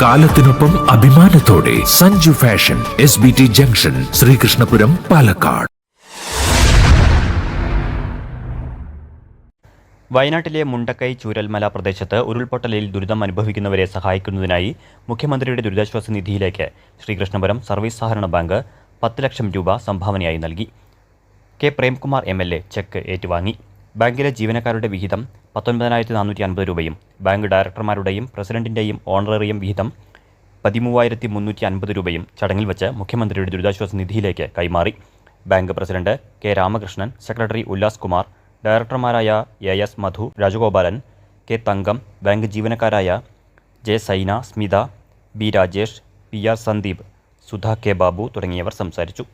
കാലത്തിനൊപ്പം അഭിമാനത്തോടെ Sanju fashion S B T junction Sreekrishnapuram Palakkad. വയനാട്ടിലെ മുണ്ടക്കൈ ചൂരൽമല പ്രദേശത്ത് ഉരുൾപൊട്ടലിൽ ദുരിതം അനുഭവിക്കുന്നവരെ സഹായിക്കുന്നതിനായി മുഖ്യമന്ത്രിയുടെ ദുരിതാശ്വാസ നിധിയിലേക്ക് ശ്രീകൃഷ്ണപുരം സർവീസ് സഹകരണ ബാങ്ക് പത്ത് ലക്ഷം രൂപ സംഭാവനയായി നൽകി. കെ പ്രേംകുമാർ എം ചെക്ക് ഏറ്റുവാങ്ങി. ബാങ്കിലെ ജീവനക്കാരുടെ വിഹിതം പത്തൊൻപതിനായിരത്തി നാനൂറ്റി അൻപത് രൂപയും ബാങ്ക് ഡയറക്ടർമാരുടെയും പ്രസിഡന്റിന്റെയും ഓണറേറിയം വിഹിതം പതിമൂവായിരത്തി മുന്നൂറ്റി അൻപത് രൂപയും ചടങ്ങിൽ വെച്ച് മുഖ്യമന്ത്രിയുടെ ദുരിതാശ്വാസ നിധിയിലേക്ക് കൈമാറി. Bank president K Ramakrishnan secretary Ullas Kumar ഡയറക്ടർമാരായ A S Madhu Rajagopalan K Thankam bank ജീവനക്കാരായ J Saina Smitha B Rajesh P R Sandeep Sudha K Babu തുടങ്ങിയവർ സംസാരിച്ചു.